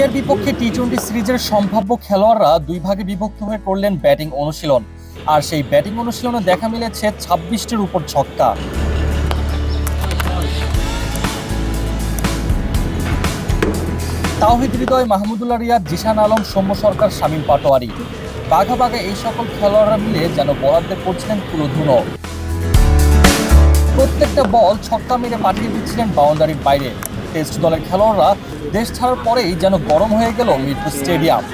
ইন্ডিয়ার বিপক্ষে T twenty সিরিজের সম্ভাব্য খেলোয়াড়রা দুই ভাগে বিভক্ত হয়ে করলেন ব্যাটিং অনুশীলন। আর সেই ব্যাটিং অনুশীলনে দেখা মিলেছে ছাব্বিশটির উপর ছক্কা। তাওহিদ হৃদয়, মাহমুদুল্লাহ রিয়াদ, জিশান আলম, সৌম্য সরকার, শামীম পাটোয়ারি। বাঘা বাঘা এই সকল খেলোয়াড়রা মিলে যেন বরাদ্দে করছিলেন পুরোধুনো প্রত্যেকটা বল ছক্কা মেরে পাঠিয়ে দিচ্ছিলেন বাউন্ডারির বাইরে। টেস্ট দলের খেলোয়াড়রা দেশ ছাড়ার পরেই যেন গরম হয়ে গেল মিরপুর স্টেডিয়াম।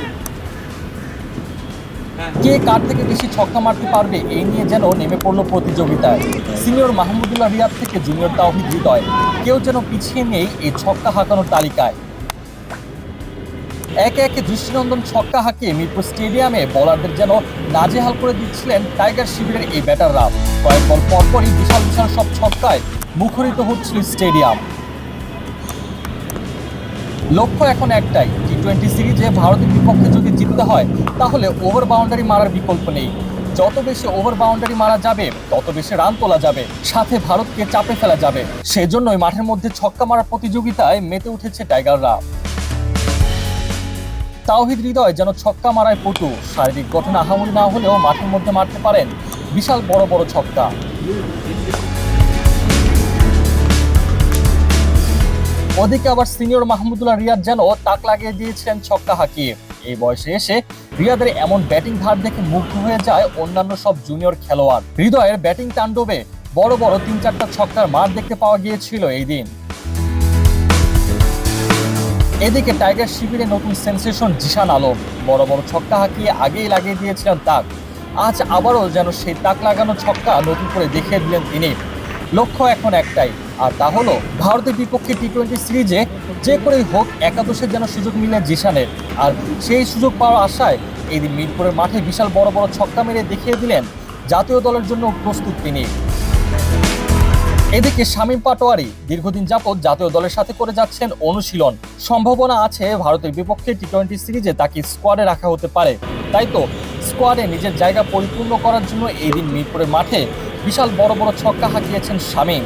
কে কার থেকে বেশি ছক্কা মারতে পারবে এই নিয়ে যেন নেমে পড়ল প্রতিযোগিতায়। সিনিয়র মাহমুদুল্লাহ রিয়াদ থেকে জুনিয়র তাওহিদ হৃদয়। কেউ যেন পিছিয়ে নেই এই ছক্কা হাঁকানোর তালিকায়। একে একে দৃষ্টিনন্দন ছক্কা হাঁকিয়ে মিরপুর স্টেডিয়ামে বোলারদের যেন নাজেহাল করে দিচ্ছিলেন টাইগার শিবিরের এই ব্যাটাররা। কয়েক বল পরপরই বিশাল বিশাল সব ছক্কায় মুখরিত হচ্ছিল স্টেডিয়াম। লক্ষ্য এখন একটাই টি টোয়েন্টি সিরিজে ভারতের বিপক্ষে যদি জিততে হয়, তাহলে ওভার বাউন্ডারি মারার বিকল্প নেই। যত বেশি ওভার বাউন্ডারি মারা যাবে, তত বেশি রান তোলা যাবে, সাথে ভারতকে চাপে ফেলা যাবে। সেজন্যই মাঠের মধ্যে ছক্কা মারার প্রতিযোগিতায় মেতে উঠেছে টাইগাররা। তাওহিদ হৃদয় যেন ছক্কা মারায় পটু। শারীরিক গঠন আহামরি না হলেও মাঠের মধ্যে মারতে পারেন বিশাল বড় বড় ছক্কা। ওদিকে আবার সিনিয়র মাহমুদুল্লাহ রিয়াদ যেন তাক লাগিয়ে দিয়েছিলেন ছক্কা হাঁকিয়ে। এই বয়সে এসে রিয়াদের এমন ব্যাটিং ধার দেখে মুগ্ধ হয়ে যায় অন্যান্য সব জুনিয়র খেলোয়াড়। হৃদয়ের ব্যাটিং তাণ্ডবে বড় বড় তিন চারটা ছক্কার মার দেখতে পাওয়া গিয়েছিল এই দিন। এদিকে টাইগার শিবিরে নতুন সেন্সেশন জিশান আলম। বড় বড় ছক্কা হাঁকিয়ে আগেই লাগিয়ে দিয়েছিলেন তাক। আজ আবারও যেন সেই তাক লাগানো ছক্কা নতুন করে দেখিয়ে দিলেন তিনি। লক্ষ্য এখন একটাই, আর তা হলো ভারতের বিপক্ষে টি টোয়েন্টি সিরিজে যে করেই হোক একাদশের যেন সুযোগ মিলে জিশানের। আর সেই সুযোগ পাওয়ার আশায় এই দিন মিরপুরের মাঠে বিশাল বড় বড় ছক্কা মেরে দেখিয়ে দিলেন জাতীয় দলের জন্য প্রস্তুত তিনি। এদিকে শামীম পাটোয়ারি দীর্ঘদিন যাবৎ জাতীয় দলের সাথে করে যাচ্ছেন অনুশীলন। সম্ভাবনা আছে ভারতের বিপক্ষে টি টোয়েন্টি সিরিজে তাকে স্কোয়াডে রাখা হতে পারে। তাই তো স্কোয়াডে নিজের জায়গা পরিপূর্ণ করার জন্য এই দিন মিরপুরের মাঠে বিশাল বড় বড় ছক্কা হাঁকিয়েছেন শামীম.